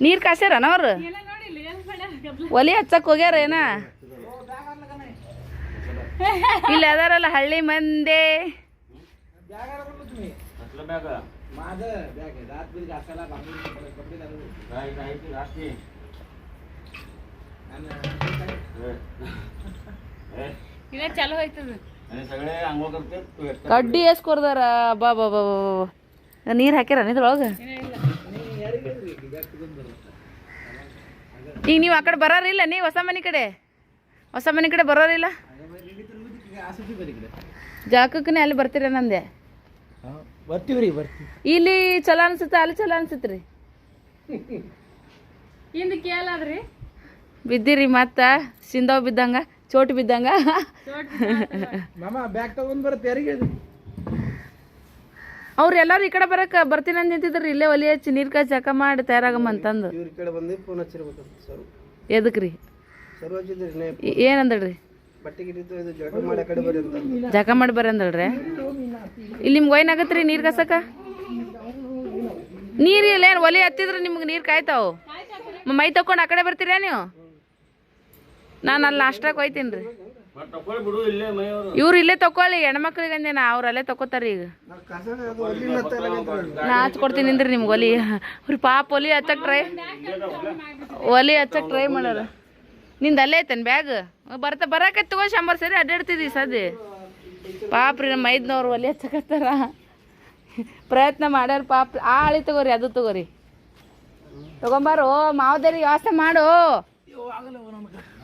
ನೀರು ಕಾಸ್ಯಾರನ ಅವ್ರು? ಒಲಿ ಹಚ್ಚಕ್ ಹೋಗ್ಯಾರ ಏನ? ಇಲ್ಲಿ ಅದಾರಲ್ಲ ಹಳ್ಳಿ ಮಂದಿ. ಕಡ್ಡಿ ಎಸ್ಕೊರ್ದಾರ ಬಾ ಬಾ ಬಾ ಬಾ ನೀರು ಹಾಕ್ಯಾರ ನಿದ್ರೊಳಗೆ ಈಗ ನೀವು ಆ ಕಡೆ ಬರೋರಿಲ್ಲ ನೀವು ಹೊಸ ಮನೆ ಕಡೆ? ಹೊಸ ಮನೆ ಕಡೆ ಬರೋರಿಲ್ಲ? ಜಾಕಕ್ಕನೆ ಅಲ್ಲಿ ಬರ್ತೀರ ನಂದೆ? ಬರ್ತೀವಿ ಇಲ್ಲಿ ಚಲೋ ಅನ್ಸುತ್ತೆ ಅಲ್ಲಿ ಚಲೋ ಅನ್ಸುತ್ತೆ ರೀ ಹಿಂದ್ ಕೇಳಾದ್ರಿ ಬಿದ್ದಿರಿ ಮತ್ತ ಸಿಂದವ್ ಬಿದ್ದಂಗ ಚೋಟ್ ಬಿದ್ದಂಗ. ಮಾಮ ಬ್ಯಾಗ್ ತಗೊಂಡ್ ಬರುತ್ತೆ ಯಾರಿಗೆ ಅವ್ರು ಎಲ್ಲಾರು ಈ ಕಡೆ ಬರಕ್ ಬರ್ತೀನಿ ಅಂತ ನಿಂತಿದ್ರು ಇಲ್ಲೇ ಒಲಿ ಹಚ್ಚಿ ನೀರ್ ಕಾಯಿ ಚಕ ಮಾಡಿ ತಯಾರಾಗಮ್ಮಂತಂದು ಇವ್ರ ಕಡೆ ಬಂದು ಫೋನ್ ಹಚ್ಚಿರ್ಬೇಕಂತ ಸರ್. ಎದಕ್ ರೀ ಸರ್ ಹಚ್ಚಿದ್ರಿ ಏ- ಏನಂದಳ್ರಿ ಬಟ್ಟೆ ಗಿಟ್ಟಿತ್ತು ಇದು ಜಳಕ ಮಾಡಿ ಆ ಕಡೆ ಬರ್ರಿ ಅಂತ. ಜಕ ಮಾಡಿ ಬರ್ರಿ ಅಂದಳ್ರಿ ಇಲ್ಲಿ ನಿಮ್ಗೆ ಏನಾಗತ್ರಿ ನೀರ್ ಕಸಕ ನೀರ್ ಇಲ್ಲ ಏನು ಒಲಿ ಹತ್ತಿದ್ರೆ ನಿಮ್ಗೆ ನೀರ್ ಕಾಯ್ತಾವು? ಮ- ತಕೊಂಡು ಆ ಕಡೆ ಬರ್ತೀರಾ ನೀವು? ನಾನು ಅಲ್ಲಿ ನಾಷ್ಟಾಕ್ ಹೋಯ್ತೀನಿ ರೀ. ಇವ್ರು ಇಲ್ಲೇ ತಕೊಳ್ಳಿ ಹೆಣ್ಮಕ್ಳಿಗೆ ಅಂದೇನ ಅವ್ರಲ್ಲೇ ತಕೋತಾರ ಈಗ. ನಾ ಹಚ್ಕೊಡ್ತೀನಿ ನಿಂದ್ರಿ ನಿಮ್ಗೆ ಒಲಿ. ಅವ್ರ ಪಾಪ ಒಲಿ ಹಚ್ಚಕ್ ಟ್ರೈ ಒಲಿ ಹಚ್ಚಕ್ ಟ್ರೈ ಮಾಡ್ಯಾರ ನಿಂದ ಅಲ್ಲೇ ಐತೇನು ಬ್ಯಾಗ್? ಬರ್ತ ಬರಕ್ಕೆ ತಗೋ ಶಂಬರ್ ಸರಿ ಅಡ್ಡಾಡ್ತಿದ್ವಿ ಪಾಪ ರೀ ನಮ್ಮ ಐದ್ನವ್ರು ಒಲಿ ಹಚ್ಚಕತ್ತಾರ. ಪ್ರಯತ್ನ ಮಾಡ್ಯಾರ ಪಾಪ. ಆ ಅಳಿ ತಗೋರಿ ಅದು ತಗೋರಿ. ತಗೊಂಬಾರು ಮಾವದೇರಿ ವ್ಯವಸ್ಥೆ ಮಾಡು.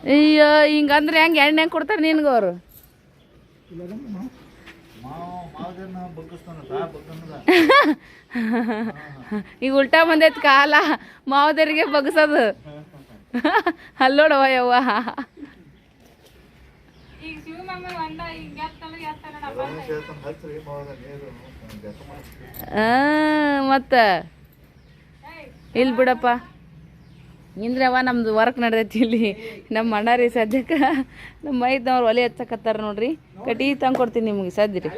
ಅಯ್ಯೋ ಹಿಂಗಂದ್ರೆ ಹೆಂಗೆ ಎಣ್ಣೆ ಹೆಂಗೆ ಕೊಡ್ತಾರೆ ನಿನ್ಗೆ ಅವರು? ಈಗ ಉಲ್ಟಾ ಬಂದೈತ್ ಕಾಲ ಮಾವದರಿಗೆ ಬಗ್ಸೋದು. ಅಲ್ಲೋಡವ ಯವ್ವ. ಮತ್ತ? ಇಲ್ಲಿ ಬಿಡಪ್ಪ. ಇಂದ್ರವ್ವ, ನಮ್ದು ವರ್ಕ್ ನಡ್ದೈತಿ ಇಲ್ಲಿ. ನಮ್ಮ ಅಣ್ಣ ರೀ ಸದ್ಯಕ್ಕೆ ನಮ್ಮ ಮೈದವ್ರು ಒಲೆ ಹಚ್ಚಕತ್ತಾರ ನೋಡ್ರಿ. ಕಟ್ಟಿ ತಂದು ಕೊಡ್ತೀನಿ ನಿಮ್ಗೆ ಸದ್ಯ ರೀ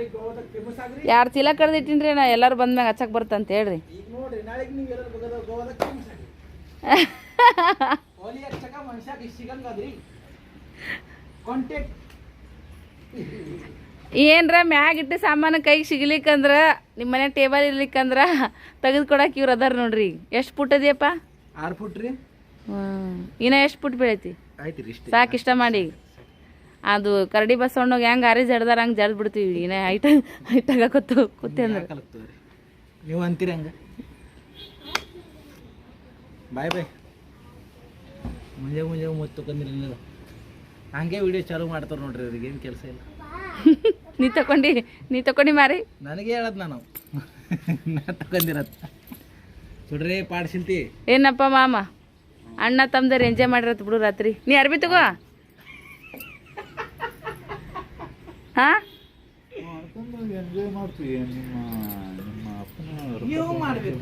ಯಾರು ಚೀಲ ಕಡ್ದಿಟ್ಟಿನ್ರಿ ನಾ ಎಲ್ಲರೂ ಬಂದ್ಮ್ಯಾಗ ಹಚ್ಚಕ್ಕೆ ಬರ್ತಂತ ಹೇಳ್ರಿ. ಏನ್ರ ಮ್ಯಾಗ ಇಟ್ಟು ಸಾಮಾನು ಕೈಗೆ ಸಿಗ್ಲಿಕ್ಕಂದ್ರ ನಿಮ್ಮ ಮನೆ ಟೇಬಲ್ ಇರ್ಲಿಕ್ಕಂದ್ರ ತೆಗೆದು ಕೊಡಕ್ಕೆ ಇವ್ರು ಅದಾರ ನೋಡ್ರಿ. ಎಷ್ಟು ಪುಟ್ ಅದೆಯಪ್ಪ? ಆರು ಇನ್ನ ಎಷ್ಟು ಪುಟ್ ಬೆಳೈತಿ? ಸಾಕು ಇಷ್ಟ ಮಾಡಿ. ಅದು ಕರಡಿ ಬಸವಣ್ಣಗೆ ಹೆಂಗೆ ಆರಿ ಜಡ್ದಾರ ಹಂಗೆ ಜಡ್ದು ಬಿಡ್ತೀವಿ. ಇನ್ನ ಹೈಟ್ ಹೈಟಾಗ ಕೂತು ಕೂತಿ ಅಂದ್ರೆ. ನೀವು ಅಂತೀರಿ ಹಂಗ? ಬಾಯ್ ಬಾಯ್. ಮುಂಜೆ ಮುಂಜೆ ಮುತ್ತು ನೀವು. ಹಂಗೆ ವಿಡಿಯೋ ಚಾಲು ಮಾಡ್ತಾರೆ ನೋಡ್ರಿ ಅವ್ರಿಗೆ ಏನು ಕೆಲಸ ಇಲ್ಲ. ನೀ ತಕೊಂಡಿ ನೀ ತಕೊಂಡಿ ಮಾರಿ. ನನಗೆ ಹೇಳದ್ ನಾನು. ನಾ ತಗೊಂಡಿರತ್ ನೋಡ್ರಿ ಪಾಡ್ಸಿಲ್ತಿ ಏನಪ್ಪ ಮಾಮ? ಅಣ್ಣ ತಮ್ದರ್ ಎಂಜಾಯ್ ಮಾಡಿರತ್ ಬಿಡು ರಾತ್ರಿ. ನೀ ಅರ್ಬಿ ತಗೋ. ಹಾ?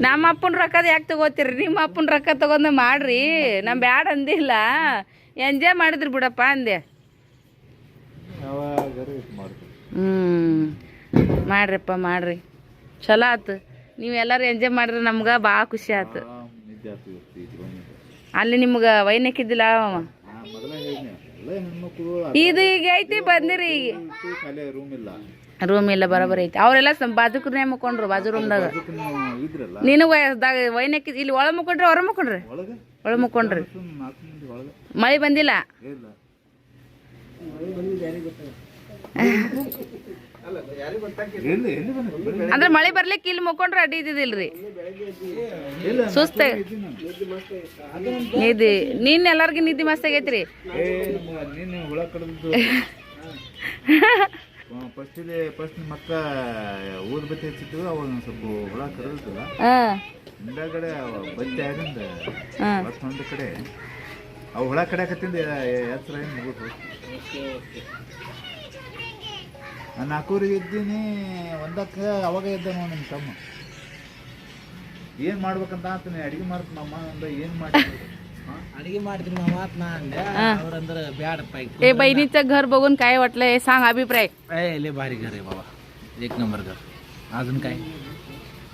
ನಮ್ಮ ಅಪ್ಪನ ರೊಕ್ಕದ ಯಾಕೆ ತಗೋತೀರಿ? ನಿಮ್ಮ ಅಪ್ಪನ ರೊಕ್ಕ ತಗೊಂಡು ಮಾಡ್ರಿ. ನಮ್ ಬ್ಯಾಡ ಅಂದಿಲ್ಲ. ಎಂಜಾಯ್ ಮಾಡಿದ್ರಿ ಬಿಡಪ್ಪ ಅಂದೆ. ಹ್ಮ್. ಮಾಡ್ರಿಪ್ಪ, ಮಾಡ್ರಿ. ಚಲೋ ಆತು. ನೀವು ಎಲ್ಲರೂ ಎಂಜಾಯ್ ಮಾಡ್ರಿ ನಮ್ಗೆ ಭಾಳ ಖುಷಿ ಆತು. ಅಲ್ಲಿ ನಿಮ್ಗೆ ವೈನ್ ಹಾಕಿದ್ದಿಲ್ಲ ಇದು ಈಗ ಐತಿ, ಬಂದಿರಿ ಈಗ. ರೂಮ್ ಇಲ್ಲ ಬರೋಬರಿ ಐತಿ. ಅವರೆಲ್ಲ ಬಾಜುಕ್ರನೇ ಮುಕೊಂಡ್ರು ಬಾಜು ರೂಮ್ದಾಗ. ನೀನು ಹಾಕಿದ್ ಇಲ್ಲಿ ಒಳ ಮುಕೊಂಡ್ರಿ ಹೊರ ಮುಕೊಂಡ್ರಿ ಒಳ ಮುಕೊಂಡ್ರಿ ಮಳೆ ಬಂದಿಲ್ಲ? ಅಂದ್ರೆ ಮಳೆ ಬರ್ಲಿಕ್ಕೆ ಇಲ್ಲಿ ಮುಕ್ಕೊಂಡ್ರೆ ಅಡ್ಡಿ ಇದ್ದಿದ್ದಿಲ್ರಿ? ಸುಸ್ತ. ನಿಧಿ ನಿನ್ನ ಎಲ್ಲಾರ್ಗಿ ನಿದ್ದಿ ಮಸ್ತ್ ಆಗೈತ್ರಿ ಫಸ್ಟ್ ಮಕ್ಕ ಊದ್ ಬತ್ತಿ ಹಚ್ಚಿತ್ತು. ಅವಾಗ ಒಂದ್ ಸ್ವಲ್ಪ ಹುಳ ಹಿಂದಾಗಡೆ ಬತ್ತಿ ಆಗಿಂದ ಕಡೆ. ಅವು ಹುಳ ಏನು ಮುಗಿದು ನಾನು ನಾಲ್ಕೂರಿಗೆ ಇದ್ದೀನಿ ಒಂದಕ್ಕೆ ಅವಾಗ ಇದ್ದ ನೋಡಿ ನಿಮ್ಮ ತಮ್ಮ ಏನು ಮಾಡ್ಬೇಕಂತ ಅಂತೀನಿ ಅಡಿಗೆ ಮಾಡ್ತೀನಿ ಅಮ್ಮ ಅಂದ ಏನು ಮಾಡಿ ಅಡಿಗೆ ಮಾಡ್ತೀನಿ ಮಾತ್ ನಾ ಅಂದೆ ಅವ್ರಂದ್ರ ಬ್ಯಾಡಪ್ಪ ಈಗ ए बहिणीचं घर बघून काय वाटलंय सांग अभिप्राय ए लय भारी घर आहे बाबा एक नंबर घर अजून काय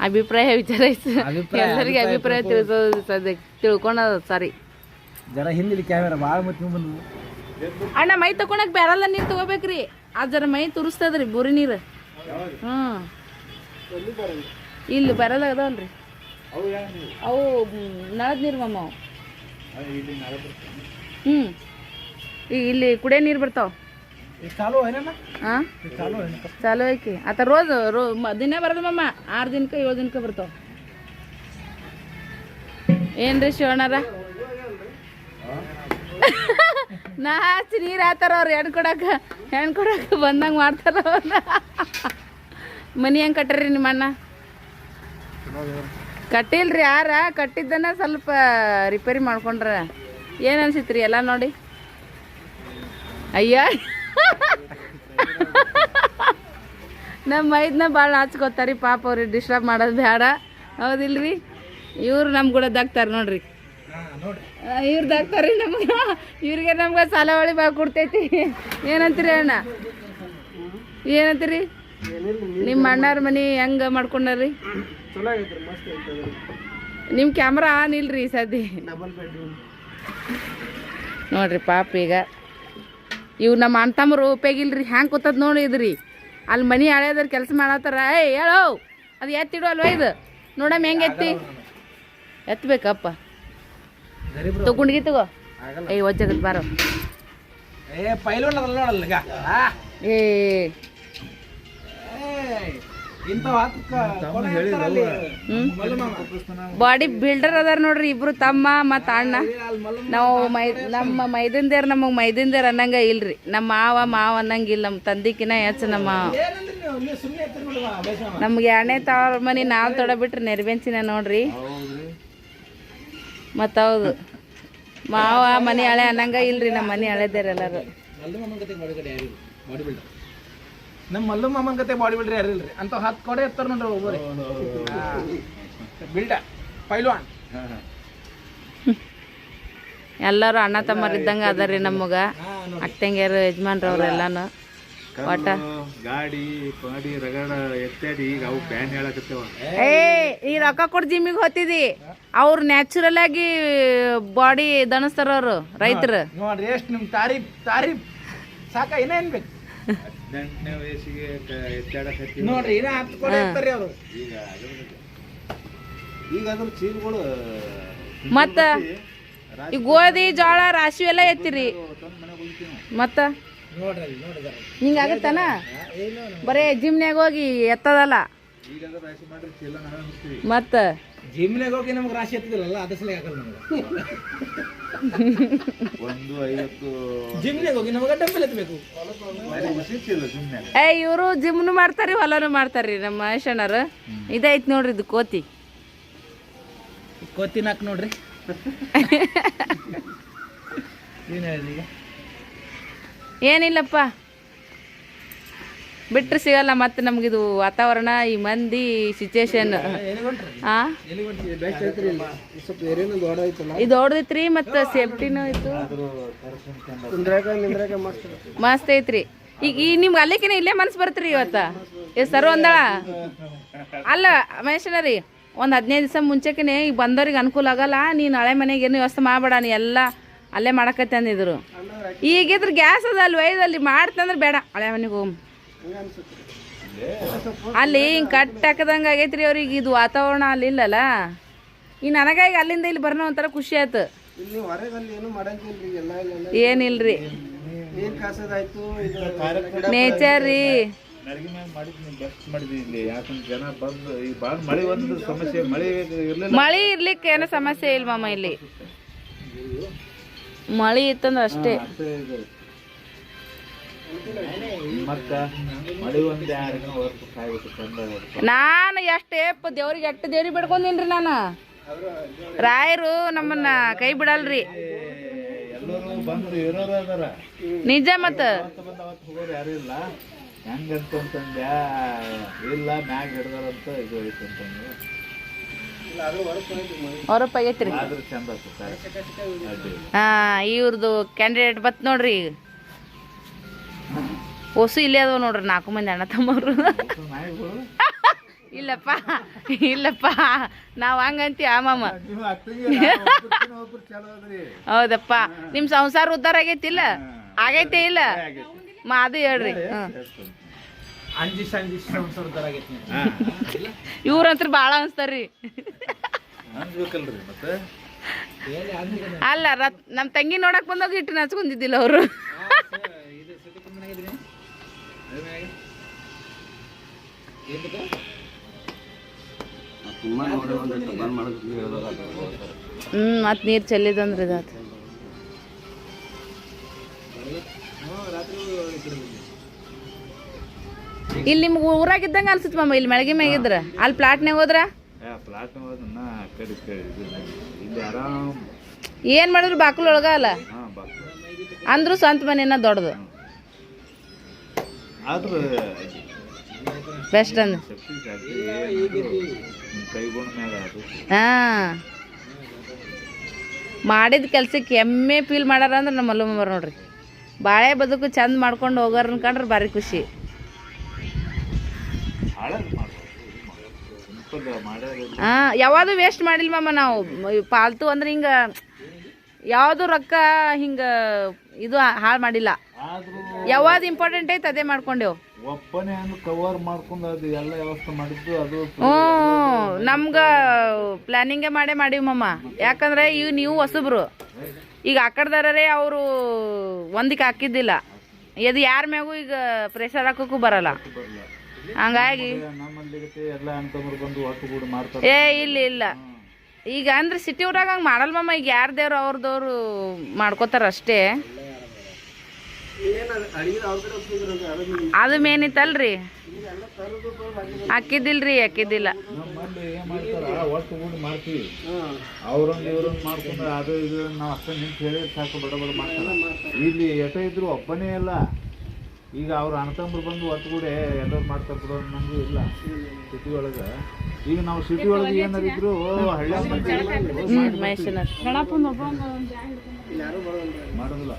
ಅಭಿಪ್ರಾಯ ವಿಚಾರಿಸ ಅಭಿಪ್ರಾಯ- ಎಲ್ಲರಿಗೆ ಅಭಿಪ್ರಾಯ ತಿಳಿಸೋದು ಸದ್ಯಕ್ಕೆ ತಿಳ್ಕೊಳೋದು ಸಾರಿ ಜರ ಹಿಂದಿಲಿ ಕ್ಯಾಮೆರಾ ಭಾಳ ಮತ್ತೆ ಬಂದು ಅಣ್ಣ ಮೈ ತಕೊಳಕ್ ಬ್ಯಾರಲ್ಲ ನೀರು ತಗೋಬೇಕ್ರಿ ಜರ ಮೈ ತುರಿಸ್ತದ್ರಿ ಬುರಿ ನೀರು. ಹ್ಞೂ ಇಲ್ಲಿ ಬರಲ್ಲ ಅದಾವಲ್ರಿ ಅವು ನಳದ ನೀರು ಮಮ್ಮ ಅವು. ಹ್ಞೂ ಈಗ ಇಲ್ಲಿ ಕುಡಿಯೋ ನೀರು ಬರ್ತಾವ. ಹಾಂ ಚಾಲು ಐತಿ ಆತ ರೋಜ್ ರೋ ದಿನ ಬರೋದು ಮಮ್ಮ ಆರು ದಿನಕ್ಕೆ ಏಳು ದಿನಕ್ಕೆ ಬರ್ತಾವ. ಏನ್ರಿ ಶಿವಣ್ಣರ? ನಾ ಹಚ್ಚಿ ನೀರು ಹಾತಾರ ಅವ್ರು ಹೆಣ್ಣು ಕೊಡಕ್ಕೆ ಹೆಣ್ಣು ಕೊಡಕ್ಕೆ ಬಂದಂಗೆ ಮಾಡ್ತಾರ ಮನಿ ಹೆಂಗೆ ಕಟ್ಟರಿ ನಿಮ್ಮ ಅಣ್ಣ? ಕಟ್ಟಿಲ್ರಿ ಯಾರ? ಕಟ್ಟಿದ್ದನ್ನ ಸ್ವಲ್ಪ ರಿಪೇರಿ ಮಾಡ್ಕೊಂಡ್ರ. ಏನು ಅನ್ಸಿತ್ರಿ ಎಲ್ಲ ನೋಡಿ? ಅಯ್ಯ. ನಮ್ಮ ಮೈದ್ನ ಭಾಳ ನಾಚ್ಕೋತಾರಿ ಪಾಪ ಅವ್ರಿಗೆ ಡಿಸ್ಟರ್ಬ್ ಮಾಡೋದು ಬೇಡ ಹೌದಿಲ್ರಿ? ಇವ್ರು ನಮ್ಮ ದಾಕ್ತಾರೆ ನೋಡ್ರಿ. ಹಾಂ ನಮ್ಗ ನಮ್ಗೆ. ಇವ್ರಿಗೆ ನಮ್ಗೆ ಸಾಲ ಒಳಿ ಭಾಳ ಕೊಡ್ತೈತಿ. ಏನಂತೀರಿ ಅಣ್ಣ? ಏನಂತೀರಿ? ನಿಮ್ಮ ಅಣ್ಣಾರ ಮನೆ ಹೆಂಗೆ ಮಾಡ್ಕೊಂಡ್ರಿ? ನಿಮ್ಮ ಕ್ಯಾಮ್ರಾ ಆನ್ ಇಲ್ರಿ ಸದ್ಯ ನೋಡ್ರಿ ಪಾಪ ಈಗ. ಇವು ನಮ್ಮ ಅಣ್ಣ ತಮ್ಮರು ಉಪಯೋಗಿಲ್ರಿ ಹ್ಯಾಂಗೆ ಕೂತದ್ ನೋಡಿದ್ರಿ ಅಲ್ಲಿ ಮನಿ ಹಳೆಯದ್ರ ಕೆಲಸ ಮಾಡತ್ತಾರ. ಏಯ್ ಹೇಳೋ. ಅದು ಎತ್ತಿಡು ಅಲ್ವಾ ಇದು? ನೋಡಮ್ಮ ಹೆಂಗೆ ಎತ್ತಿ? ಎತ್ತಬೇಕಪ್ಪ ತಗೊಂಡ್ಗಿ ತಗೋ. ಏಯ್ ಒಜ್ಜಗತ್ ಬಾರೋ. ಏ ಪೈಲೋನ್ ಅದಲ್ಲ ನೋಡಲ್ಲ ಈಗ ಏ. ಬಾಡಿ ಬಿಲ್ಡರ್ ಅದಾರ ನೋಡ್ರಿ ಇಬ್ರು ತಮ್ಮ ಮತ್ತ ಅಣ್ಣ. ನಾವು ಮೈ ನಮ್ಮ ಮೈದಿಂದೇರ್ ನಮಗೆ ಮೈದಿಂದೇರ್ ಅನ್ನಂಗ ಇಲ್ರಿ. ನಮ್ಮ ಮಾವ ಮಾವ ಅನ್ನಂಗಿಲ್ಲ ನಮ್ಮ ತಂದಿಕಿನ ಹೆಚ್ಚು ನಮ್ಮ. ನಮ್ಗೆ ಎರಡನೇ ತವ್ರ ಮನೆ ನಾವು ತೊಡ ಬಿಟ್ರಿ ನೆರವೆಂಚಿನ ನೋಡ್ರಿ ಮತ್ತು ಹೌದು ಮಾವ ಮನೆ ಹಳೆ ಅನ್ನಂಗ ಇಲ್ರಿ ನಮ್ಮ ಮನೆ ಹಳೆದೇರ್ ಎಲ್ಲರೂ. ಮಲ್ಲು ಮಾಮನ್ ಕತೆ ಬಾಡಿ ಕಡೆ ಯಾರಿಲ್ಲ ಬಾಡಿ ಬಿಲ್ಡರ್ ನಮ್ಮ ಮಲ್ಲು ಮಾಮನ್ ಕತೆ ಬಾಡಿ ಯಾರು ಯಾರಿಲ್ರಿ ಅಂತ ಹತ್ತು ಕೊಡೆ ಎತ್ತರ ನೋಡ್ರಿ ಒಬ್ಬರಿ ಬಿಲ್ಡ ಪೈಲ್ವಾನ್. ಎಲ್ಲರೂ ಅಣ್ಣ ತಮ್ಮರು ಇದ್ದಂಗೆ ಅದಾರಿ ನಮಗೆ ಅಕ್ಕಂಗ್ಯಾರು ಯಜಮಾನ್ರವ್ರು ಎಲ್ಲಾನು. ಒಟ್ಟ ಗಾಡಿ ಪಾಡಿ ರಗಡ ಎತ್ತಾಡಿ ಈಗ ಅವು ಬ್ಯಾನ್ ಹೇಳಕತ್ತೇವ. ಏ ಈ ರೊಕ್ಕ ಕೊಟ್ಟು ಜಿಮ್ಮಿಗೆ ಹೊತ್ತಿದಿ ಅವ್ರು ನ್ಯಾಚುರಲ್ ಆಗಿ ಬಾಡಿ ದಣಿಸ್ತಾರ ಅವರು ರೈತರು. ನೋಡ್ರಿ ಎಷ್ಟು ನಿಮ್ ತಾರೀಫ್ ತಾರೀಫ್. ಸಾಕ ಇನ್ನೇನ್ ಬೇಕು? ಹದಿನೆಂಟನೇ ವಯಸ್ಸಿಗೆ ಎತ್ತಾಡಕತ್ತಿ. ನೋಡ್ರಿ ಇನ್ನ ಹತ್ತು ಕಡೆ ಎತ್ತಾರಿ ಅವರು. ಈಗ ಈಗ ಅದ್ರ ಚೀಲಗಳು ಮತ್ತ ಈ ಗೋಧಿ ಜೋಳ ರಾಶಿ ಎಲ್ಲ ಎತ್ತಿರಿ. ಮತ್ತ. ಹಿಂಗಾಗತ್ತನ? ಬರೇ ಜಿಮ್ನ್ಯಾಗ ಹೋಗಿ ಎತ್ತದಲ್ಲ? ಮತ್ತ? ಜಿಮ್ನಾಗ ಹೋಗಿ ನಮ್ಗೆ ರಾಶಿ ಎತ್ತಿದಿರಲ್ಲ ಅದ್ರ ಸಲ ಆಗಲ್ಲ ನಮ್ಗೆ. ಒಂದು ಐವತ್ತು ಜಿಮ್ನಾಗ ಹೋಗಿ ನಮ್ಗೆ ಡಂಬಲ್ ಎತ್ತಬೇಕು. ಏ ಇವರು ಜಿಮ್ನು ಮಾಡ್ತಾರಿ ಹೊಲನು ಮಾಡ್ತಾರಿ ನಮ್ಮ ಮಹೇಶಣ್ಣರು ಇದೈತ್ ನೋಡ್ರಿ ಇದು ಕೋತಿ. ಕೋತಿ ನಾಕ್ ನೋಡ್ರಿ. ಏನಿಲ್ಲಪ್ಪ. ಬಿಟ್ಟರೆ ಸಿಗಲ್ಲ ಮತ್ತೆ ಇದು ವಾತಾವರಣ ಈ ಮಂದಿ ಸಿಚುಯೇಷನ್ ಇದು ಹೊಡೆದೈತ್ರಿ ಮತ್ತು ಸೇಫ್ಟಿನೂ ಇತ್ತು ಮಸ್ತ್. ಐತ್ರಿ. ಈಗ ಈ ನಿಮ್ಗೆ ಅಲ್ಲಿಕಿನ ಇಲ್ಲೇ ಮನ್ಸು ಬರ್ತ್ರಿ ಇವತ್ತು? ಈ ಸರ್ ಅಂದಾಳ ಅಲ್ಲ ಮಹೇಶನರಿ ಒಂದು ಹದಿನೈದು ದಿವಸ ಮುಂಚೆಕೇ ಈಗ ಬಂದವ್ರಿಗೆ ಅನುಕೂಲ ಆಗಲ್ಲ ನೀನು ಹಳೆ ಮನೆಗೆ ಏನು ವ್ಯವಸ್ಥೆ ಮಾಡಬೇಡ ನೀ ಎಲ್ಲ ಅಲ್ಲೇ ಮಾಡಕತ್ತೆ ಅಂದಿದ್ರು. ಈಗಿದ್ರೆ ಗ್ಯಾಸ್ ಅದ ಅಲ್ಲಿ ಒಯ್ದಲ್ಲಿ ಮಾಡ್ತಂದ್ರೆ ಬೇಡ. ಹಳೆ ಮನೆಗೆ. ಹೋಗಿ ಅಲ್ಲಿ ಹಿಂಗೆ ಕಟ್ ಹಾಕದಂಗೆ ಆಗೈತ್ರಿ ಅವ್ರಿಗೆ ಇದು ವಾತಾವರಣ ಅಲ್ಲಿ ಇಲ್ಲಲ್ಲ. ಈ ನನಗಾಗಿ ಈಗ ಅಲ್ಲಿಂದ ಇಲ್ಲಿ ಬರೋಣ ಒಂಥರ ಖುಷಿ ಆಯ್ತು. ಏನಿಲ್ಲ ರೀ ಏನಿಲ್ರಿ. ನೇಚರ್ ರೀ. ನಡಗಿ ಮ್ಯಾಗ ಮಾಡಿದ್ನಿ ಬೆಸ್ಟ್ ಮಾಡಿದ್ವಿ ಇಲ್ಲಿ. ಯಾಕಂದ್ರೆ ಜನ ಬಂದು ಈಗ ಭಾಳ ಮಳೆ ಒಂದು ಸಮಸ್ಯೆ ಮಳೆ ಇರ್ಲಿಲ್ಲ. ಮಳೆ ಇರ್ಲಿಕ್ಕೆ ಏನೋ ಸಮಸ್ಯೆ ಇಲ್ಲ ಮಾಮ ಇಲ್ಲಿ. ಮಳೆ ಇತ್ತಂದ್ರೆ ಅಷ್ಟೇ. ನಾನು ಎಷ್ಟೇ ದೇವ್ರಿಗೆ ಎಷ್ಟು ದೇವ್ರಿಗೆ ಬಿಡ್ಕೊಂಡಿನ್ರಿ ನಾನು? ರಾಯರು ನಮ್ಮನ್ನ ಕೈ ಬಿಡಲ್ರಿ. ನಿಜ ಮತ್ತ? ಹೆಂಗಂತ ಅಂತಂದ್ಯಾ? ಇಲ್ಲ ಮ್ಯಾಗ ಹಿಡ್ದಾರಂತ ಇದು ಐತೆ ಅಂತಂದು ಹೊರಪ್ ಆಗೈತ್ರಿ. ಆದ್ರೂ ಚಂದ ಹಾ ಇವ್ರದ್ದು ಕ್ಯಾಂಡಿಡೇಟ್ ಬತ್ ನೋಡ್ರಿ ಈಗ. ಹೊಸು ಇಲ್ಲೇ ಅದಾವ ನೋಡ್ರಿ ನಾಲ್ಕು ಮಂದಿ ಅಣ್ಣ ತಮ್ಮವ್ರು. ನಾಯಿಗಳು ಇಲ್ಲಪ್ಪ ಇಲ್ಲಪ್ಪ ನಾವು ಹಂಗಂತೀವಿ ಆ ಮಾಮ. ಹೌದಪ್ಪ ನಿಮ್ಮ ಸಂಸಾರ ಉದ್ಧಾರ ಆಗೈತಿಲ್ಲ? ಆಗೈತೆ ಇಲ್ಲ? ಮಾ ಅದು ಹೇಳ್ರಿ. ಇವ್ರಂತ್ರ ಭಾಳ ಅನ್ಸ್ತಾರ್ರಿ. ಅಲ್ಲ ರತ್ ನಮ್ಮ ತಂಗಿ ನೋಡಕ್ ಬಂದಾಗ ಇಟ್ಟು ನಚ್ಕೊಂಡಿದ್ದಿಲ್ಲ ಅವರು. ಹ್ಮ್ ಮತ್ ನೀರ್ ಚೆಲ್ಲಿದಂದ್ರೆ ಇದಾತು. ಇಲ್ಲಿ ನಿಮ್ಗೆ ಊರಾಗಿದ್ದಂಗೆ ಅನ್ಸುತ್ತೆ ಮಾಮ ಇಲ್ಲಿ ಮೆಳಗಿ ಮ್ಯಾಗಿದ್ರ ಅಲ್ಲಿ ಪ್ಲಾಟ್ನಾಗ ಹೋದ್ರ? ಏನು ಮಾಡಿದ್ರು ಬಾಕ್ಲು ಒಳಗ ಅಲ್ಲ? ಅಂದ್ರೂ ಸ್ವಂತ ಮನೇನ ದೊಡ್ಡದು. ಬೆಸ್ಟ್ ಅಂದ್ರೆ ಅದು. ಹಾಂ. ಮಾಡಿದ ಕೆಲ್ಸಕ್ಕೆ ಎಮ್ಮೆ ಫೀಲ್ ಮಾಡ್ಯಾರ ಅಂದ್ರೆ ನಮ್ಮ ಮಲ್ಲಮ್ಮ ನೋಡ್ರಿ. ಬಾಳೆ ಬದುಕು ಚಂದ ಮಾಡ್ಕೊಂಡು ಹೋಗೋರ್ ಅನ್ಕೊಂಡ್ರೆ ಭಾರಿ ಖುಷಿ. ಹಾಂ ಯಾವುದು ವೇಸ್ಟ್ ಮಾಡಿಲ್ಲ ಮಾಮ ನಾವು ಪಾಲ್ತು ಅಂದ್ರೆ ಹಿಂಗೆ ಯಾವುದು ರೊಕ್ಕ ಹಿಂಗೆ ಇದು ಹಾಳು ಮಾಡಿಲ್ಲ. ಯಾವುದು ಇಂಪಾರ್ಟೆಂಟ್ ಐತೆ ಅದೇ ಮಾಡ್ಕೊಂಡೆವು. ಒಪ್ಪನೆ ಅನ್ನು ಕವರ್ ಮಾಡ್ಕೊಂಡು ಅದು ಎಲ್ಲ ವ್ಯವಸ್ಥೆ ಮಾಡಿದ್ದು ಅದು ಹ್ಞೂ ನಮ್ಗೆ ಪ್ಲ್ಯಾನಿಂಗೇ ಮಾಡೇ ಮಾಡೀವಿ ಮಮ್ಮ ಯಾಕಂದ್ರೆ ಇವು ನೀವು ಹೊಸಬ್ರು. ಈಗ ಆ ಕಡೆದಾರೇ ಅವರು ಒಂದಕ್ಕೆ ಹಾಕಿದ್ದಿಲ್ಲ. ಇದು ಯಾರ ಮ್ಯಾಗೂ ಈಗ ಪ್ರೆಷರ್ ಹಾಕೋಕ್ಕೂ ಬರಲ್ಲ. ಹಂಗಾಗಿ ಏ, ಇಲ್ಲ ಇಲ್ಲ. ಈಗ ಅಂದ್ರೆ ಸಿಟಿ ಊರಾಗ ಹಂಗೆ ಮಾಡಲ್ಲ ಮಮ್ಮ ಈಗ ಯಾರ್ದೇವ್ರು ಅವ್ರದವ್ರು ಮಾಡ್ಕೋತಾರ ಅಷ್ಟೇ. ಅದು ಮೇನಿತ್ತಲ್ರಿ ಹಾಕಿದ್ದಿಲ್ರಿ, ಹಾಕಿದ್ದಿಲ್ಲ. ಏನ್ ಮಾಡ್ತಾರ? ಒಟ್ಟುಗೂಡಿ ಮಾಡ್ತೀವಿ. ಅವ್ರೊಂದು ಇವ್ರೊಂದು ಮಾಡ್ಕೊಂಡ್ರೆ ಅದು ಇದು ನಾವು ಅಷ್ಟೇ ನಿಂತು ಹೇಳಿ ಸಾಕು ಬಡ ಬಡ ಮಾಡ್ತಾರ. ಇಲ್ಲಿ ಎಟ ಇದ್ರು ಒಬ್ಬನೇ ಇಲ್ಲ. ಈಗ ಅವ್ರ ಅಣ್ಣತಂಬ್ರು ಬಂದು ಒಟ್ಟುಗೂಡಿ ಎಲ್ಲರೂ ಮಾಡ್ತಾರೆ ಬಿಡೋ ನಮಗೂ ಇಲ್ಲ ಸಿಟಿ ಒಳಗೆ. ಈಗ ನಾವು ಸಿಟಿ ಒಳಗೆ ಏನಾರು ಇದ್ರು ಹಳ್ಳಿ ಮಾಡೋದಿಲ್ಲ.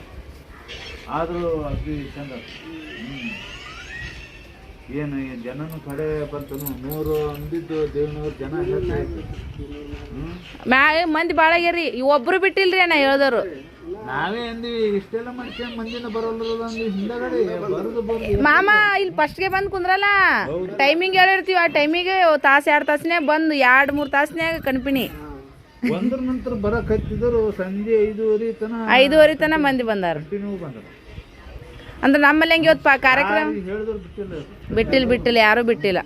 ಆದರೂ ಅಗ್ದಿ ಚಂದ. ಏನು ಜನನು ಕಡೆ ಬಂತನು ನೂರು ಅಂದಿದ್ದು ದೇವನೂರು ಜನ ಹೇಳ್ತಾ ಹ್ಮ್? ಮ್ಯಾ ಮಂದಿ ಭಾಳ ಆಗ್ಯಾರಿ ಒಬ್ರು ಬಿಟ್ಟಿಲ್ರಿ ಅಣ್ಣ ಹೇಳ್ದವ್ರು ನಾವೇ ಅಂದ್ವಿ ಇಷ್ಟೆಲ್ಲ ಮನುಷ್ಯ ಮಂದಿನ ಬರೋಲ್ಲ ಹಿಂದಗಡೆ ಬರೋದು ಬರೋದು ಮಾಮ ಇಲ್ಲಿ ಫಸ್ಟ್ಗೆ ಬಂದು ಕುಂದ್ರಲ್ಲ. ಟೈಮಿಂಗ್ ಹೇಳಿರ್ತೀವಿ ಆ ಟೈಮಿಗೆ ತಾಸು ಎರಡು ತಾಸನೇ ಬಂದು ಎರಡು ಮೂರು ತಾಸನೇ ಕಣ್ಪಿಣಿ. ಬಂದ್ರ ನಂತರ ಬರಕ್ ಹತ್ತಿದ್ರು ಸಂಜೆ ಐದೂವರೆ ತನ ಐದೂವರೆ ತನ ಮಂದಿ ಬಂದಾರ. ಕಂಟಿನ್ಯೂ ಬಂದರು. ಅಂದ್ರೆ ನಮ್ಮಲ್ಲಿ ಹೆಂಗೆ ಇವತ್ತು ಪಾ ಕಾರ್ಯಕ್ರಮ? ಹೇಳಿದ್ರು ಬಿಟ್ಟಿಲ್ಲ. ಬಿಟ್ಟಿಲ್ಲ ಯಾರೂ ಬಿಟ್ಟಿಲ್ಲ.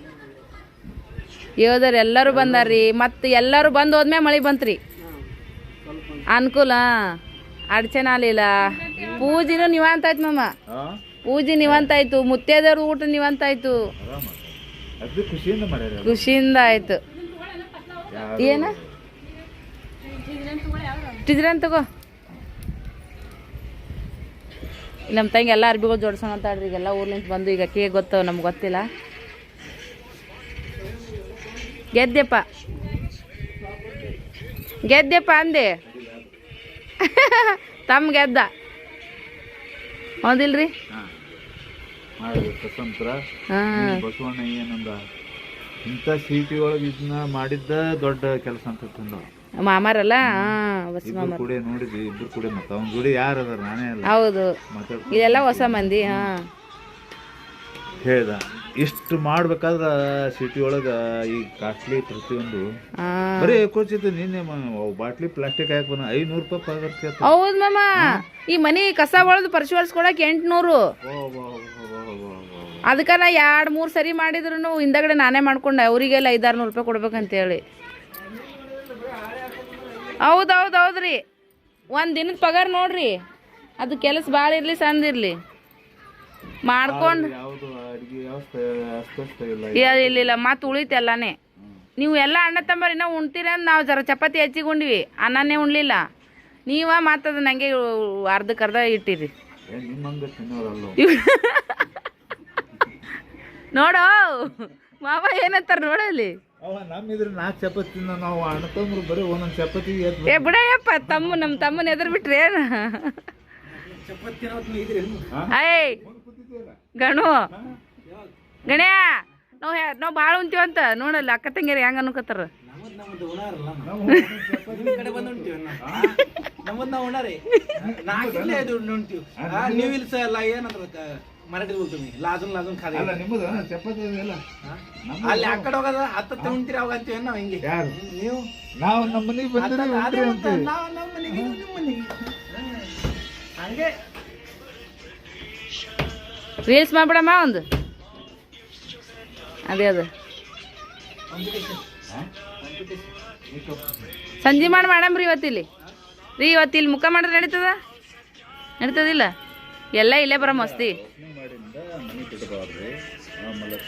ಯೋಧರು ಎಲ್ಲರೂ ಬಂದಾರ್ರಿ. ಮತ್ತು ಎಲ್ಲರೂ ಬಂದು ಹೋದ್ಮೇಲೆ ಮಳೆ ಬಂತ್ರಿ? ಅನುಕೂಲ? ಅಡಚಣೆ ಆಗಲಿಲ್ಲ. ಪೂಜೆನೂ ನಿವಾಂತ ಆಯ್ತು ಮಮ್ಮ? ಪೂಜೆ ನಿವಾಂತ ಆಯ್ತು. ಮುತ್ತೈದವ್ರ ಊಟ ನಿವಾಂತ ಆಯ್ತು. ಖುಷಿಯಿಂದ ಆಯ್ತು. ಏನ? ಇಟ್ಟಿದ್ರೇನ್ ತಗೋ. ನಮ್ಮ ತಂಗಿ ಎಲ್ಲ ಅರ್ಬಿಗಳು ಜೋಡ್ಸೋಣ ಈಗ ಎಲ್ಲ ಊರ್ಲಿಂದ ಬಂದು ಈಗ ಅಕ್ಕಿಗೆ ಗೊತ್ತು ನಮ್ಗೆ ಗೊತ್ತಿಲ್ಲ. ಗೆದ್ದೆಪ್ಪ. ಗೆದ್ದೆಪ್ಪ ಅಂದೆ. ತಮ್ಮ ಗೆದ್ದ. ಹೌದಿಲ್ರಿ? ಬಸವಣ್ಣ ಏನಂದ ಇಂಥ ಸಿಟಿ ಒಳಗೆ ಇದನ್ನ ಮಾಡಿದ್ದ ದೊಡ್ಡ ಕೆಲಸ ಅಂತ ಮಾಮಾರಲ್ಲ ಹಾಂ ಬಸ್ ಇಬ್ರು ಮಾಮಾರ ಕೂಡ ನೋಡಿದ್ವಿ ಇಬ್ರು ಕೂಡ ಮತ್ತೆ ಅವ್ನ ಜೋಡಿ ಯಾರು ಅದಾರ ನಾನೇ ಅಲ್ಲ. ಹೌದು. ಇದೆಲ್ಲ ಹೊಸ ಮಂದಿ ಹಾಂ. ಹೇಳ್ದ. ಇಷ್ಟು ಮಾಡ್ಬೇಕಾದ್ರ ಸಿಟಿ ಒಳಗ ಈ ಕಾಸ್ಟ್ಲಿ ಪ್ರತಿಯೊಂದು. ಹಾಂ. ಬರೀ ಕೋಚಿತ್ತು ನಿನ್ನೆ ಬಾಟ್ಲಿ ಪ್ಲಾಸ್ಟಿಕ್ ಹಾಕಿ ಬಂದ ಐನೂರು ರೂಪಾಯಿ ಹೌದು ಮಾಮ. ಈ ಮನಿ ಕಸ ಒಳದು ಪರಿಶೀಲಿಸ್ಕೊಳಕ್ ಎಂಟ್ನೂರು. ಅದಕ್ಕೆ ನಾ ಎರಡು ಮೂರು ಸರಿ ಮಾಡಿದ್ರು ಹಿಂದಗಡೆ ನಾನೇ ಮಾಡ್ಕೊಂಡೆ ಅವರಿಗೆಲ್ಲ ಐದಾರು ನೂರು ರೂಪಾಯಿ ಕೊಡ್ಬೇಕಂತೇಳಿ. ಹೌದು ಹೌದು ಹೌದು ರೀ ಒಂದು ದಿನದ ಪಗಾರ ನೋಡ್ರಿ. ಅದು ಕೆಲಸ ಭಾಳ ಇರಲಿ ಸಣ್ಣದಿರಲಿ ಮಾಡ್ಕೊಂಡು ಇಲ್ಲ ಇಲ್ಲ ಮತ್ತೆ ಉಳಿತು ಎಲ್ಲಾನೇ. ನೀವು ಎಲ್ಲ ಅಣ್ಣ ತಂಬರ್ ಇನ್ನೂ ಉಣ್ತೀರ ಅಂದ್ರೆ ನಾವು ಜರ ಚಪಾತಿ ಹೆಚ್ಚಿಗೆ ಉಂಡ್ವಿ ಅನ್ನನೇ ಉಣ್ಲಿಲ್ಲ. ನೀವ ಮತ್ತೆ ಅದನ್ನ ಹಂಗೆ ಅರ್ಧಕ್ಕೆ ಅರ್ಧ ಇಟ್ಟಿರಿ. ನೋಡು ಮಾವ ಏನಂತಾರ ನೋಡಲ್ಲಿ ಅವ ನಮ್ಮಿದ್ರೆ ನಾಲ್ಕು ಚಪಾತಿ ತಿನ್ನ ನಾವು ಅಣ್ಣ ತಮ್ಮರು ಬರೀ ಒಂದೊಂದು ಚಪಾತಿ ಎದ್ದು ಏ ಬಿಡಯ್ಯಪ್ಪ ತಮ್ಮ ನಮ್ಮ ತಮ್ಮನ ಎದುರು ಬಿಟ್ರಿ ಏನು? ಏಯ್ ಗಣು ಗಣ್ಯ ನಾವು ನಾವು ಭಾಳ ಉಂತೀವಂತ ನೋಡಲ್ಲ ಅಕ್ಕ ತಂಗಿರಿ ಹೆಂಗೆ ಅನ್ಕೋತಾರ. ನಮ್ಮದ್ ನಾವು. ಉಣಾರಿ. ನಾಲ್ಕಿಲ್ಲ ಇದು ಉಣ್ತೀವಿ. ನೀವು ಇಲ್ಲಿ ಸಹ ಎಲ್ಲ ಏನಂತ ಮರಾಠಿ बोलतो लाजून लाजून खाली ಅಲ್ಲ ನಿಮ್ಮದು ಚಪಾತಿ ಎಲ್ಲ ಅಲ್ಲಿ ಆ ಕಡೆ ಹೋಗೋದ ಹತ್ತ ಉಣ್ತೀರಿ ಅವಾಗ ಅಂತೀವಿ ನಾವು ಹಿಂಗೆ ಯಾರು ನೀವು ನಾವು ನಮ್ಮ ಮನೆಗೆ ಬಂದ್ರೆ ಅದೇ ಉಂಟ್ರಿ ಮತ್ತೆ ಅಂತೀವಿ ನಾವು ನಮ್ಮ ಮನೆಗೆ ನೀವು ನಿಮ್ಮ ಮನೆಗೆ ಹಂಗೆ ರೀಲ್ಸ್ ಮಾಡ್ಬಿಡಮ್ಮ ಒಂದು ಅದೇ ಅದು ಸಂಜೆ ಮಾಡಿ ಮಾಡಮ್ರಿ ಇವತ್ತಿಲ್ಲಿ ರೀ ಇವತ್ತಿಲ್ಲಿ ಮುಖ ಮಾಡಿದ್ರೆ ನಡೀತದ ನಡೀತದಿಲ್ಲ ಎಲ್ಲ ಇಲ್ಲೇ ಬರ ಮಸ್ತಿ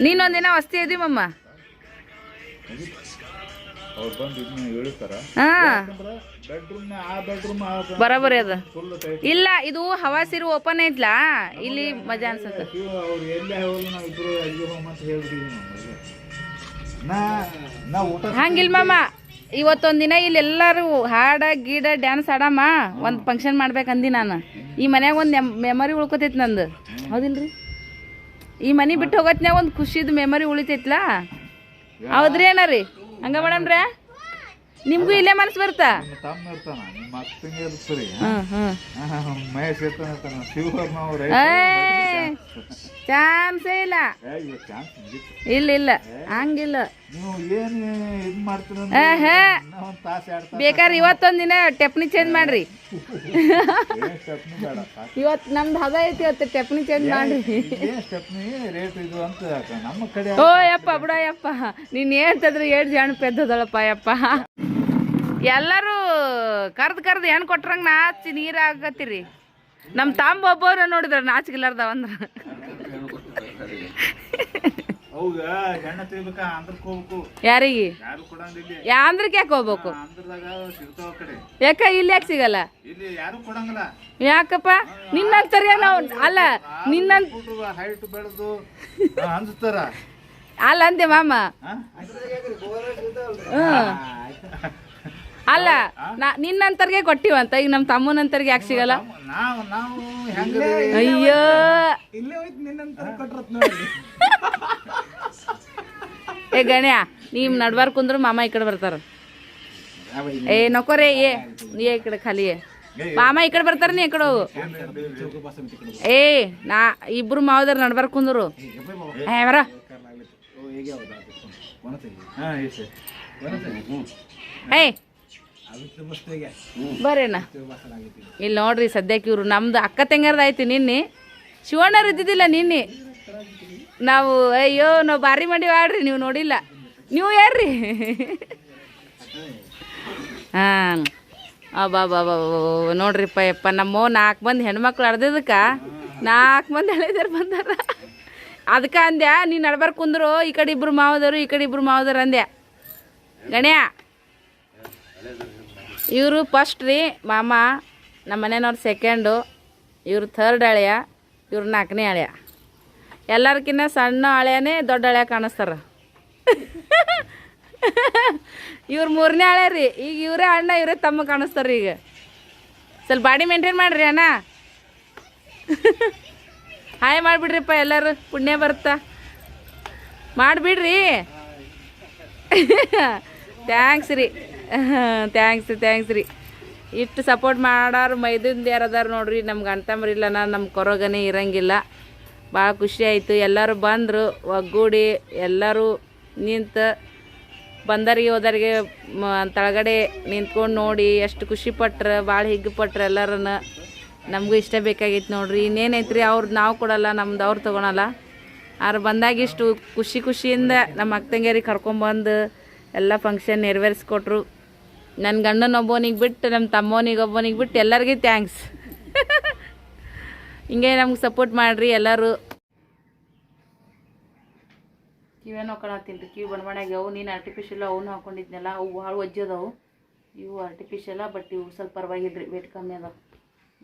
ನೀನೊಂದಿನ ವಸ್ತಿ ಇದೀವಮ್ಮ ಬರೋಬರಿ ಅದ. ಇಲ್ಲ ಇದು ಹವಾ ಸಿರು ಓಪನ್ ಐತ್ಲಾ? ಇಲ್ಲಿ ಮಜಾ ಅನ್ಸತ್ತ. ಹಂಗಿಲ್ ಮಾಮ ಇವತ್ತೊಂದ್ ದಿನ ಇಲ್ಲಿ ಎಲ್ಲಾರು ಹಾಡ ಗೀಡ ಡ್ಯಾನ್ಸ್ ಆಡಮ್ಮ. ಒಂದ್ ಫಂಕ್ಷನ್ ಮಾಡ್ಬೇಕಂದಿ ನಾನು. ಈ ಮನ್ಯಾಗ ಒಂದ್ ಮೆಮೊರಿ ಉಳ್ಕೊತೈತಿ ನಂದು. ಹೌದಿಲ್ರಿ? ಈ ಮನಿ ಬಿಟ್ಟು ಹೋಗತ್ನ್ಯಾಗ ಒಂದು ಖುಷಿದು ಮೆಮೊರಿ ಉಳಿತೈತ್ಲಾ? ಹೌದ್ರಿ ಅಣ್ಣ ರೀ ಹಂಗ ಮೇಡಮ್ರ ನಿಮ್ಗೂ ಇಲ್ಲೇ ಮನಸ್ಸು ಬರ್ತಾ ನಿಮ್ಮ ತಮ್ಮ ಇರ್ತಾನ ನಿಮ್ಮ ಅಕ್ಕಂಗೆ ಇರ್ತೀರಿ ಹ್ಮ್ ಹ್ಮ್ ಮಹೇಶ್ ಇರ್ತಾನ ಇರ್ತಾನ. ಶಿವಕರ್ಮ ಅವ್ರ ಏಯ್ ಚಾನ್ಸೇ ಇಲ್ಲ. ಇಲ್ಲ ಇಲ್ಲ. ಹಂಗಿಲ್ಲ. ನೀವು ಏನು ಇದ್ ಮಾಡ್ತೀರ ಬೇಕಾದ್ರೆ ಇವತ್ತೊಂದ್ ದಿನ ಟೆಪ್ನಿ ಚೇಂಜ್ ಮಾಡ್ರಿ. ಇವತ್ತು ನಮ್ದು ಹದ ಐತಿ ಇವತ್ತು ಟೆಪ್ನಿ ಚೇಂಜ್ ಮಾಡ್ರಿ. ಓ ಯಪ್ಪ ಬಿಡ ಯಪ್ಪ. ನೀನ್ ಹೇಳ್ತಂದ್ರೆ ಏಳು ಜಾಣ ಪೆದ್ದದಳಪ್ಪ ಯಪ್ಪ. ಎಲ್ಲರೂ ಕರ್ದು ಕರ್ದು ಹೆಣ್ಣು ಕೊಟ್ರಂಗ ನಾಚಿ ನೀರ್ ಆಗತ್ತೀರಿ ನಮ್ಮ ತಾಂಬ ಒಬ್ಬವ್ರ ನೋಡಿದ್ರ ನಾಚಿಗಿಲ್ಲಾರ್ದ ಅಂದ್ರ. ಅಂದ್ರಕ್ ಯಾರಿಗೆ? ಯಾಂದ್ರಕ್ಕೆ ಯಾಕೆ ಹೋಗ್ಬೇಕು? ಯಾಕ ಇಲ್ಲಿ ಯಾಕೆ ಸಿಗಲ್ಲ? ಯಾಕಪ್ಪ? ನಿನ್ನ ನಾವು ಅಲ್ಲ ನಿನ್ನ ಅಲ್ಲ ಅಂದೆ ಮಾಮ? ಹ್ಮ್. ಅಲ್ಲ ನಾ ನಿನ್ನಂತರ್ಗೆ ಕೊಟ್ಟಿವಂತ ಈಗ ನಮ್ಮ ತಮ್ಮನಂತರ್ಗೆ ಯಾಕೆ ಸಿಗಲ್ಲ? ನಾವು ನಾವು ಹೆಂಗ ಅಯ್ಯೋ. ಇಲ್ಲೇ ಹೋಯ್ತು ನಿನ್ನಂತ ಕೊಟ್ರತ್ ನೋಡಿ. ಏ ಗಣ್ಯ ನೀವ್ ನಡ್ಬಾರ್ ಕುಂದ್ರು ಮಾಮ ಈ ಕಡೆ ಬರ್ತಾರ. ಏ ನಕೋರೆ ಏ ನೀ ಈ ಕಡೆ ಖಾಲಿ. ಮಾಮ ಈ ಕಡೆ ಬರ್ತಾರ ನೀ ಈ ಕಡೆ ಹೋಗು. ಏ ನಾ ಇಬ್ರು ಮಾವದರ್ ನಡ್ಬಾರ್ ಕುಂದ್ರು. ಏ ಬರ. ಹಾ ಈಗ ಇಲ್ಲಿ ನೋಡ್ರಿ ಸದ್ಯಕ್ಕೆ ಇವರು ನಮ್ದು ಅಕ್ಕ ತಂಗಾರ್ದ ಐತಿ ನಿನ್ನೆ. ಶಿವಣ್ಣರು ಇದ್ದಿದ್ದಿಲ್ಲ ನಿನ್ನೆ. ನಾವು ಅಯ್ಯೋ ನಾವು ಭಾರಿ ಮಾಡಿ ಆಡ್ರಿ ನೀವು ನೋಡಿಲ್ಲ. ನೀವು ಯಾರ್ರಿ ಹಾಂ. ಬಾ ಬಾ ಬಾ ನೋಡ್ರಿಪ್ಪ ಯಪ್ಪ ನಮ್ಮ ನಾಲ್ಕು ಮಂದಿ ಹೆಣ್ಮಕ್ಳು ಅರ್ದಿದ್ದಕ್ಕ ನಾಲ್ಕು ಮಂದಿ ಹಳೆದಾರು ಬಂದಾರ. ಅದಕ್ಕೆ ಅಂದ್ಯಾ ನೀನು ನಡ್ಬಾರ್ ಕುಂದ್ರು ಈ ಕಡೆ ಇಬ್ರು ಮಾವದರು ಈ ಕಡೆ ಇಬ್ರು ಮಾವದರು ಅಂದ್ಯಾ. ಗಣ್ಯ. ಇವರು ಫಸ್ಟ್ ರೀ, ಮಾಮ, ನಮ್ಮ ಮನೆಯವ್ರು ಸೆಕೆಂಡು ಇವರು ಥರ್ಡ್ ಹಳೆಯ, ಇವ್ರು ನಾಲ್ಕನೇ ಹಳೆಯ. ಎಲ್ಲರ್ಕಿನ್ನ ಸಣ್ಣ ಹಳೆಯನೇ ದೊಡ್ಡ ಹಳೆಯ ಕಾಣಿಸ್ತಾರ. ಇವ್ರು ಮೂರನೇ ಹಳೆ ರೀ, ಈಗ ಇವರೇ ಅಣ್ಣ, ಇವರೇ ತಮ್ಮ ಕಾಣಿಸ್ತಾರ ಈಗ. ಸ್ವಲ್ಪ ಬಾಡಿ ಮೇಂಟೈನ್ ಮಾಡಿರಿ ಅಣ್ಣ. ಹಾಯ್ ಮಾಡಿಬಿಡ್ರಿಪ್ಪ ಎಲ್ಲರೂ, ಪುಣ್ಯ ಬರುತ್ತಾ. ಮಾಡಿಬಿಡ್ರಿ. ಥ್ಯಾಂಕ್ಸ್ ರೀ. ಥ್ಯಾಂಕ್ಸ್ ಥ್ಯಾಂಕ್ಸ್ ರೀ. ಇಷ್ಟು ಸಪೋರ್ಟ್ ಮಾಡೋರು ಮೈದಿಂದ ಯಾರದಾರು ನೋಡ್ರಿ, ನಮ್ಗೆ ಅಂತಂಬ್ರಿಲ್ಲ ನಮ್ಮ ಕೊರೋಗನೇ ಇರಂಗಿಲ್ಲ. ಭಾಳ ಖುಷಿ ಆಯಿತು. ಎಲ್ಲರೂ ಬಂದರು, ಒಗ್ಗೂಡಿ ಎಲ್ಲರೂ ನಿಂತು ಬಂದರಿಗೆ ಹೋದರಿಗೆ ತಳಗಡೆ ನಿಂತ್ಕೊಂಡು ನೋಡಿ ಎಷ್ಟು ಖುಷಿ ಪಟ್ರು, ಭಾಳ ಹಿಗ್ಗು ಪಟ್ರು ಎಲ್ಲರನ್ನ. ನಮಗೂ ಇಷ್ಟ ಬೇಕಾಗಿತ್ತು ನೋಡ್ರಿ. ಇನ್ನೇನೈತ್ರಿ ಅವ್ರದ್ದು ನಾವು ಕೊಡಲ್ಲ, ನಮ್ದು ಅವ್ರು ತೊಗೊಳಲ್ಲ. ಆದ್ರೆ ಬಂದಾಗ ಇಷ್ಟು ಖುಷಿ ಖುಷಿಯಿಂದ ನಮ್ಮ ಅಕ್ಕ ತಂಗಿಯರಿಗೆ ಕರ್ಕೊಂಬಂದು ಎಲ್ಲ ಫಂಕ್ಷನ್ ನೆರವೇರಿಸ್ಕೊಟ್ರು. ನನ್ನ ಗಂಡನ ಒಬ್ಬನಿಗೆ ಬಿಟ್ಟು ನಮ್ಮ ತಮ್ಮನಿಗೆ ಒಬ್ಬನಿಗೆ ಬಿಟ್ಟು ಎಲ್ಲರಿಗೂ ಥ್ಯಾಂಕ್ಸ್ ಹಿಂಗೆ ನಮ್ಗೆ ಸಪೋರ್ಟ್ ಮಾಡಿರಿ ಎಲ್ಲರೂ. ಇವೇನು ಹಾಕೊಳತ್ತೀನಿ ರೀ ಕಿವಿ ಬಣ್ಣ ಅವು ನೀನು ಆರ್ಟಿಫಿಷಿಯಲ್ ಅವನು ಹಾಕೊಂಡಿದ್ನಲ್ಲ ಅವು ಭಾಳ ಒಜ್ಜದವು. ಇವು ಆರ್ಟಿಫಿಷಿಯಲ ಬಟ್ ಇವು ಸ್ವಲ್ಪ ಪರವಾಗಿಲ್ಲ ರೀ ವೇಟ್ ಕಮ್ಮಿ ಅದಾವೆ.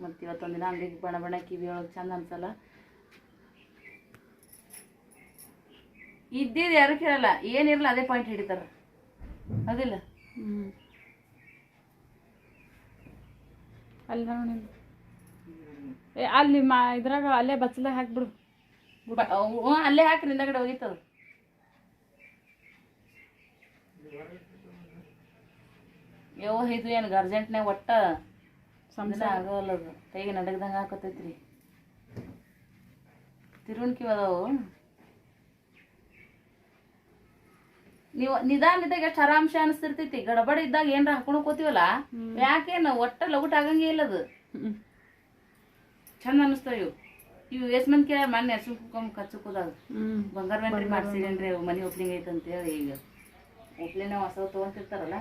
ಮತ್ತು ಇವತ್ತೊಂದಿನ ದಿನ ಅಂಗಡಿಗೆ ಬಣ್ಣ ಬಣ್ಣ ಕಿವಿ ಒಳಗೆ ಚಂದ ಅನ್ಸಲ್ಲ. ಇದ್ದಿದ್ದು ಯಾರು ಕೇಳಲ್ಲ ಏನಿರಲ್ಲ ಅದೇ ಪಾಯಿಂಟ್ ಹಿಡಿತಾರೆ. ಅದಿಲ್ಲ? ಹ್ಞೂ ಅಲ್ಲಿ ನೋಡಿ ಏ ಅಲ್ಲಿ ಮಾ ಇದ್ರಾಗ ಅಲ್ಲೇ ಬಚ್ಚಲಾಗ ಹಾಕ್ಬಿಡು ಹ್ಞೂ ಅಲ್ಲೇ ಹಾಕ್ರಿ ಹಿಂದಗಡೆ ಹೋಗಿತ್ತದ ಯೋ ಇದು ಏನು ಗರ್ಜೆಂಟ್ನಾಗ ಒಟ್ಟ? ಸಂಬಳ ಆಗೋಲ್ಲ ಅದು ಕೈಗೆ ನಡಗ್ದಂಗೆ ಹಾಕತೈತ್ರಿ ತಿರುವಣಿಕೆ ಅದಾವು. ನೀವು ಇದ್ದಾಗ ಎಷ್ಟು ಆರಾಮ್ಶ ಅನಿಸ್ತಿರ್ತೈತಿ. ಗಡಬಡ ಇದ್ದಾಗ ಏನ್ರ ಹಾಕೊಂಡು ಕೂತೀವಲ್ಲ ಯಾಕೇನು? ಒಟ್ಟ ಲಗುಟ್ ಆಗಂಗೇ ಇಲ್ಲ ಅದು. ಚಂದ ಅನಿಸ್ತಾವ ಇವು. ಇವು ಎಸ್ ಮಂದಿ ಕೇಳ ಮೊನ್ನೆ ಹಸು ಕುಕ್ಕಮ್ ಕಚ್ಚು ಕೂದಾಗ ಬಂಗಾರ ವೆಂಟ್ರಿ ಮಾಡ್ಸಿರೇನ್ರಿ ಮನೆ ಓಪನಿಂಗ್ ಐತೆ ಅಂತೇಳಿ ಈಗ. ಓಪ್ಲಿನ ಹೊಸ ತೊಗೊಂತಿರ್ತಾರಲ್ಲ?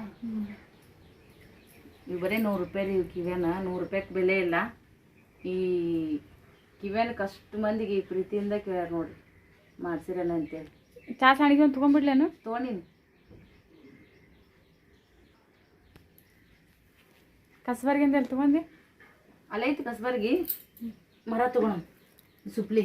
ಇವು ಬರೀ ನೂರು ರೂಪಾಯಿ ಇವು ಕಿವ್ಯಾನ. ನೂರು ರೂಪಾಯಿಗೆ ಬೆಲೆ ಇಲ್ಲ. ಈ ಕಿವ್ಯಾನಕ್ಕೆ ಕಷ್ಟ ಮಂದಿಗೆ ಈ ಪ್ರೀತಿಯಿಂದ ಕೇಳ್ಯಾರ ನೋಡ್ರಿ. ಮಾಡ್ಸಿರಲ್ಲ ಅಂತೇಳಿ. ಚಾ ಸಾಣಿಗೆ ಒಂದು ತೊಗೊಂಡ್ಬಿಡ್ಲೇನು ತೊಗೊಂಡಿನಿ ಕಸಬರ್ಗಿಂದ ಎಲ್ಲಿ ತೊಗೊಂಡಿ ಅಲ್ಲೈತಿ ಕಸ್ಬರ್ಗಿ ಮರ ತಗೊಳ ಸುಪ್ಲಿ